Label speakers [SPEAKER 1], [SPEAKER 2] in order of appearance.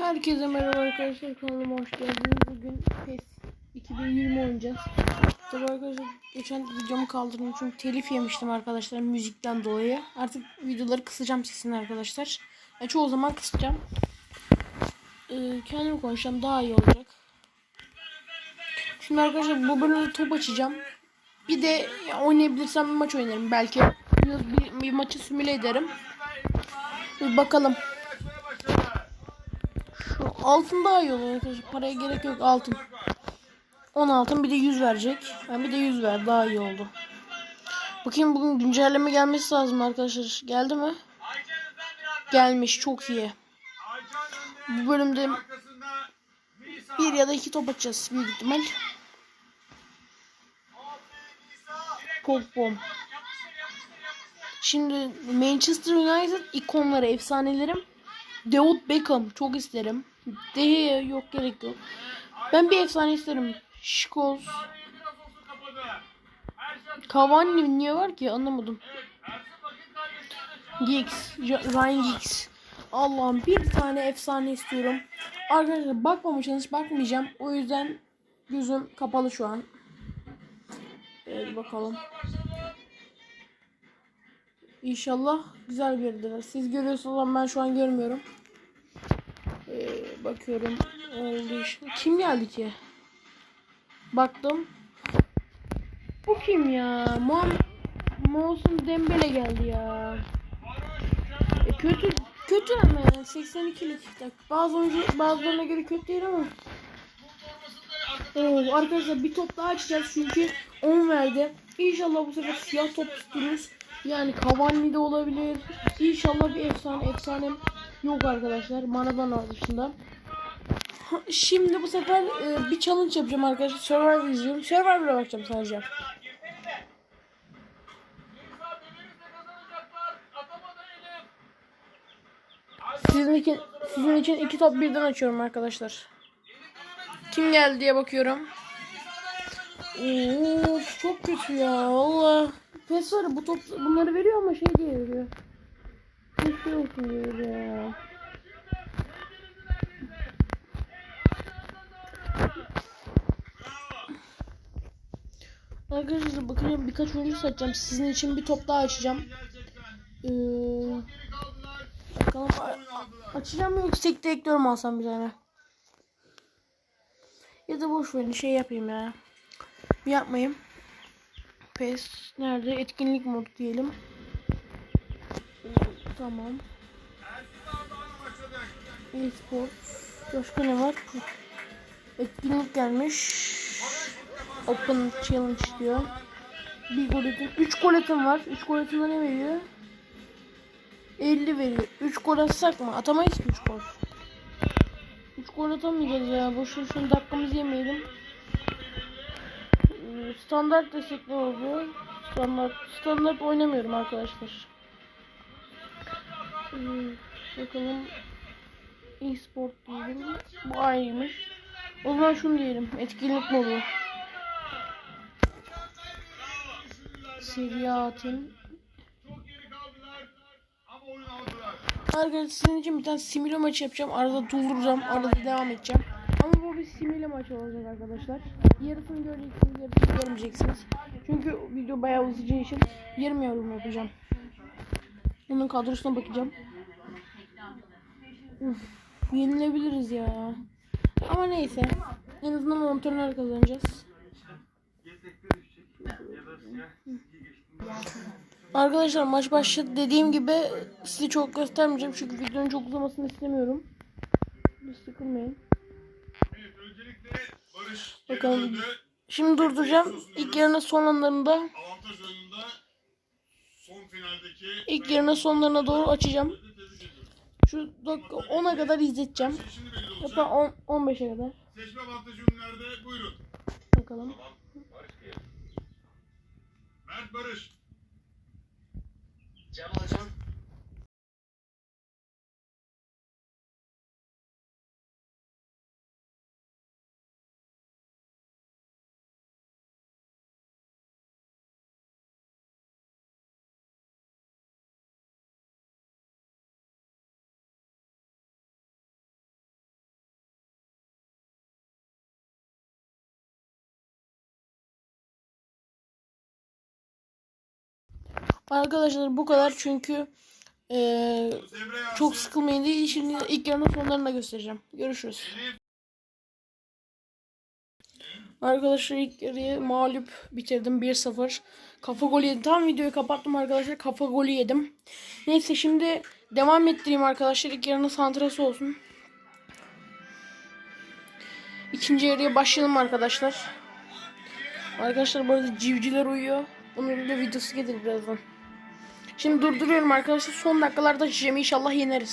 [SPEAKER 1] Herkese merhaba arkadaşlar kanalıma hoş geldiniz. Bugün PES 2020 oynayacağız. Tabii arkadaşlar geçen videomu kaldırdım çünkü telif yemiştim arkadaşlar müzikten dolayı. Artık videoları kısacağım sesini arkadaşlar. Ya çoğu zaman kısacağım. Ee, kendim konuşacağım daha iyi olacak. Şimdi arkadaşlar bu bölümde top açacağım. Bir de ya, oynayabilirsem bir maç oynarım belki. Bir, bir maçı simüle ederim. Bir bakalım. Altın daha iyi olur arkadaşlar. Paraya gerek yok altın. 10 altın bir de 100 verecek. Ben bir de 100 ver daha iyi oldu. Bakayım bugün güncelleme gelmesi lazım arkadaşlar. Geldi mi? Gelmiş çok iyi. Bu bölümde bir ya da iki top atacağız büyük ihtimal. Pop bom. Şimdi Manchester United ikonları, efsanelerim. David Beckham çok isterim. Dehe yok gerek yok. Ben bir efsane isterim. Scholes. Cavani niye var ki anlamadım. Giggs. Ryan Giggs. Allah'ım bir tane efsane istiyorum. Arkadaşlar bakmamışsınız bakmayacağım. O yüzden gözüm kapalı şu an. Evet bakalım. İnşallah güzel bir yerdeler. Siz görüyorsunuz ama ben şu an görmüyorum. Ee, bakıyorum. Oldu iş. Kim geldi ki? Baktım. Bu kim ya? Muam Mousun Dembele geldi ya. E, kötü kötü ama yani 82'lik. Bazı oyuncu bazılarına göre kötü değil ama. Oo, arkadaşlar bir top daha açacağız çünkü 10 verdi. İnşallah bu sefer siyah top tuturuz. Yani Cavani de olabilir. İnşallah bir efsane efsanem yok arkadaşlar. Maradona dışında. Şimdi bu sefer e, bir challenge yapacağım arkadaşlar. Survivor izliyorum. Survivor'a bakacağım sadece. Sizin için, sizin için iki top birden açıyorum arkadaşlar. Kim geldi diye bakıyorum. Of çok kötü ya valla. Pes var bu top bunları veriyor ama şey diye veriyor. Keşke olsun diye veriyor. Arkadaşlar bakacağım birkaç oyuncu satacağım. Sizin için bir top daha açacağım. Ee, bakalım açacağım mı tek tek diyorum alsam bir tane. Ya da boş verin şey yapayım ya. Yapmayayım. PES nerede? Etkinlik modu diyelim. Tamam. E-sport. Başka ne var? Etkinlik gelmiş. Open Challenge diyor. Bir gol atın. 3 gol atın var. 3 gol atında ne veriyor? 50 veriyor. 3 gol atsak mı? Atamayız ki 3 gol. 3 gol atamayacağız ya. Boşuna şunu dakikamızı yemeyelim. Standart destekli oluyor. Standart, standart oynamıyorum arkadaşlar. Ee, bakalım. E-sport diyelim. Bu aynıymış. O zaman şunu diyelim. Etkinlik modu. Seriyatin. Arkadaşlar sizin için bir tane simüle maçı yapacağım. Arada durduracağım. Arada devam edeceğim. Ama bu bir simüle maçı olacak arkadaşlar. Yarısını göreceksiniz, yarısını görmeyeceksiniz. Çünkü video bayağı uzayacağı için yarım yorum yapacağım. Onun kadrosuna bakacağım. Uf, yenilebiliriz ya. Ama neyse. En azından monitörler kazanacağız. Arkadaşlar maç başladı. Dediğim gibi sizi çok göstermeyeceğim çünkü videonun çok uzamasını istemiyorum. Sıkılmayın. Bakalım. Şimdi durduracağım. İlk yarının son anlarında
[SPEAKER 2] Avantaj oyununda son finaldeki
[SPEAKER 1] ilk yarının sonlarına doğru açacağım. Şu dakika 10'a kadar izleteceğim. Hatta 10 15'e kadar.
[SPEAKER 2] Seçme avantajı ünlerde buyurun.
[SPEAKER 1] Bakalım.
[SPEAKER 2] Mert Barış.
[SPEAKER 3] Cem hocam
[SPEAKER 1] Arkadaşlar bu kadar çünkü
[SPEAKER 2] Yasin.
[SPEAKER 1] çok sıkılmayın diye şimdi ilk yarının sonlarını da göstereceğim. Görüşürüz. Arkadaşlar ilk yarıyı mağlup bitirdim 1-0. Kafa golü yedim. Tam videoyu kapattım arkadaşlar. Kafa golü yedim. Neyse şimdi devam ettireyim arkadaşlar. İlk yarının santrası olsun. İkinci yarıya başlayalım arkadaşlar. Arkadaşlar bu arada civciler uyuyor. Bunun da videosu gelir birazdan. Şimdi durduruyorum arkadaşlar. Son dakikalarda Cem'i inşallah yeneriz.